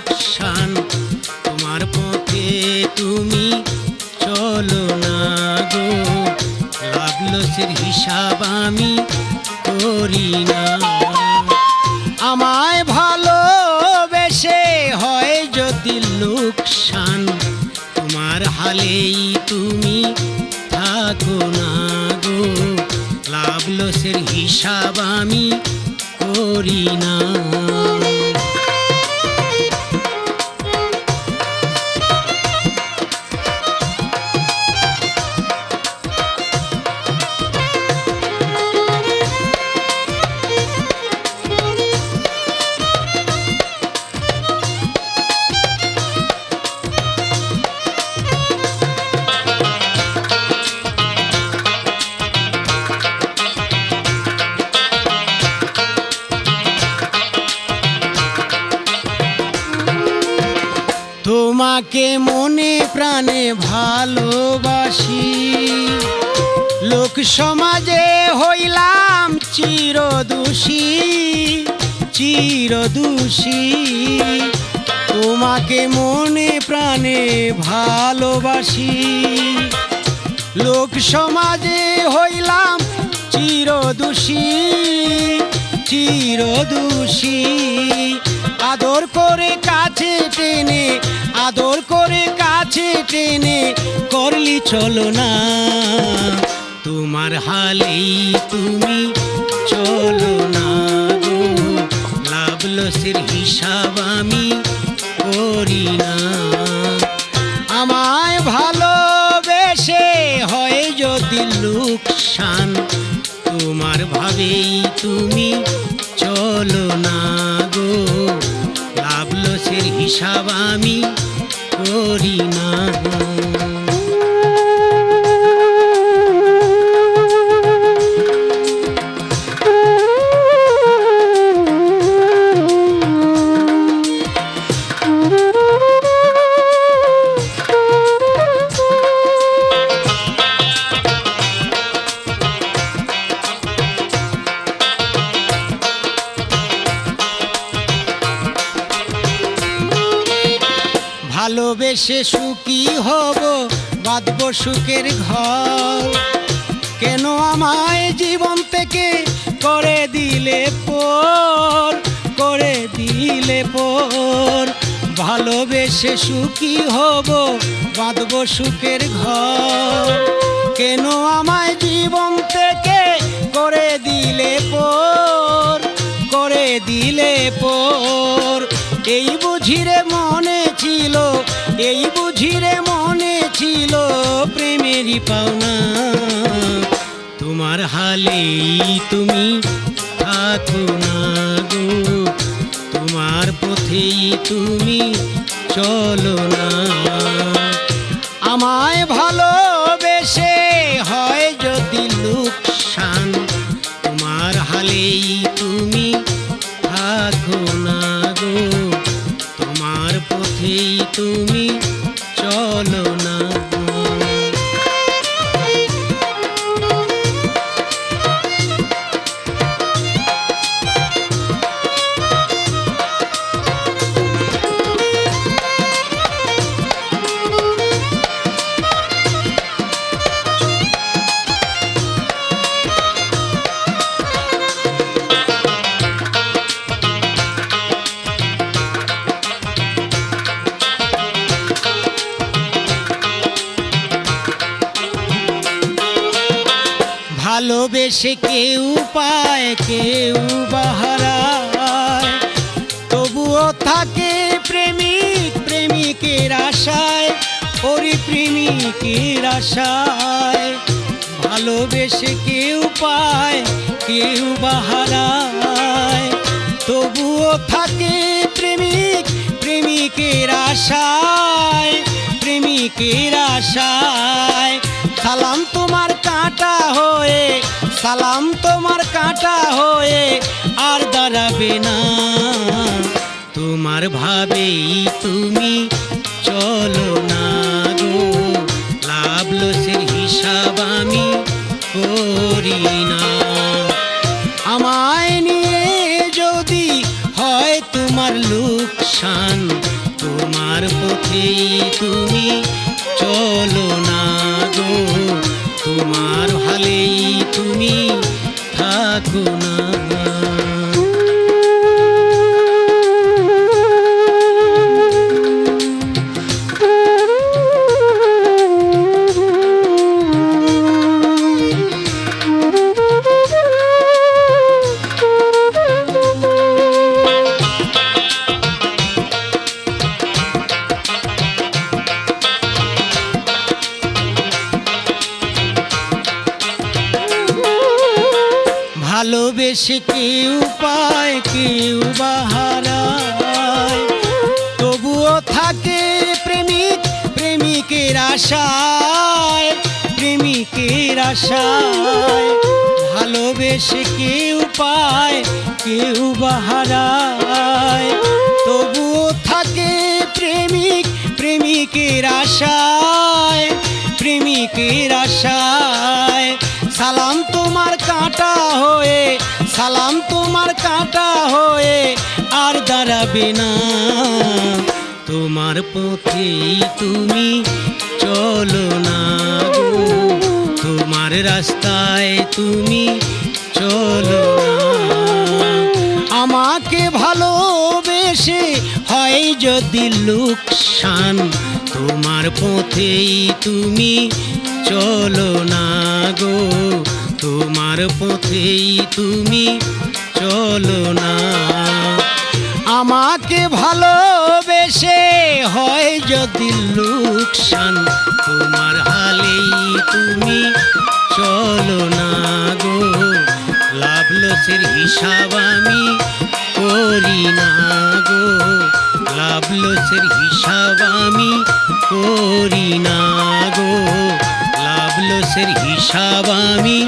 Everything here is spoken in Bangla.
লোকসান। তোমার পথে তুমি চলো না গো। লাভ লসের হিসাব আমি করি না। আমায় ভালোবেসে হয় যদি লোকসান, তোমার হালেই তুমি থাকো না গো। লাভ লসের হিসাব আমি করি না। তোমাকে মনে প্রাণে ভালোবাসি। লোক সমাজে হইলাম চিরদোষী চিরদোষী। তোমাকে মনে প্রাণে ভালোবাসি। লোক সমাজে হইলাম চিরদোষী চিরদোষী। আদর করে কাছে টেনে, আদর করে কাছে টেনে, করলি চলো না। তোমার হালেই তুমি চলো না গো। লাভ লসের হিসাব আমি করি না। আমায় ভালোবেসে হয় যদি লোকসান, তোমার ভাবেই তুমি চলো না। হিসাব আমি করি না। ভালোবেসে সুখী হব, বাঁধব সুখের ঘর। কেন আমায় জীবন থেকে করে দিলে পর, করে দিলে পর? ভালোবেসে সুখী হব, বাঁধব সুখের ঘর। কেন আমায় জীবন থেকে করে দিলে পর, করে দিলে পর? প্রেমেরই পাওনা তোমার হালেই তুমি থাকো না গো তোমার পথেই তুমি চলো না ভালোবেসে কেউ পায়, কেউ বাহারায়। তবুও থাকে প্রেমিক, প্রেমিকের আশায় ওরে প্রেমিকের আশায়। ভালোবেসে কেউ পায়, কেউ বাহারায়। তবুও থাকে প্রেমিক, প্রেমিকের আশায় প্রেমিকের আশায়। সালাম তোমার কাটা হয়ে আর দাঁড়াবে না। তোমার ভাবেই তুমি চলো না গো। লাভ লসের হিসাব আমি করি না। আমায় নিয়ে যদি হয় তোমার লোকসান, তোমার পথেই তুমি ভালোবেসে কেউ পায়, কেউ বাহারায় তবুও থাকে প্রেমিক, প্রেমিকের আশায় প্রেমিকের আশায়। ভালোবেসে কেউ পায়, কেউ বাহারায় তবুও থাকে প্রেমিক, প্রেমিকের আশায় প্রেমিকের আশায়। কাঁটা হয়ে আর দাঁড়াবে না। তোমার পথেই তুমি চলো না তোমার রাস্তায় তুমি চলো আমাকে ভালোবেসে হয় যদি লোকসান, তোমার পথেই তুমি চলো না গো। তোমার পথেই তুমি চলো না। আমাকে ভালোবেসে হয় যদি লোকসান, তোমার হালেই তুমি চলো না গো। লাভ লসের হিসাব আমি করি না গো। লাভ লসের হিসাব আমি করি না গো। লাভ লসের হিসাব আমি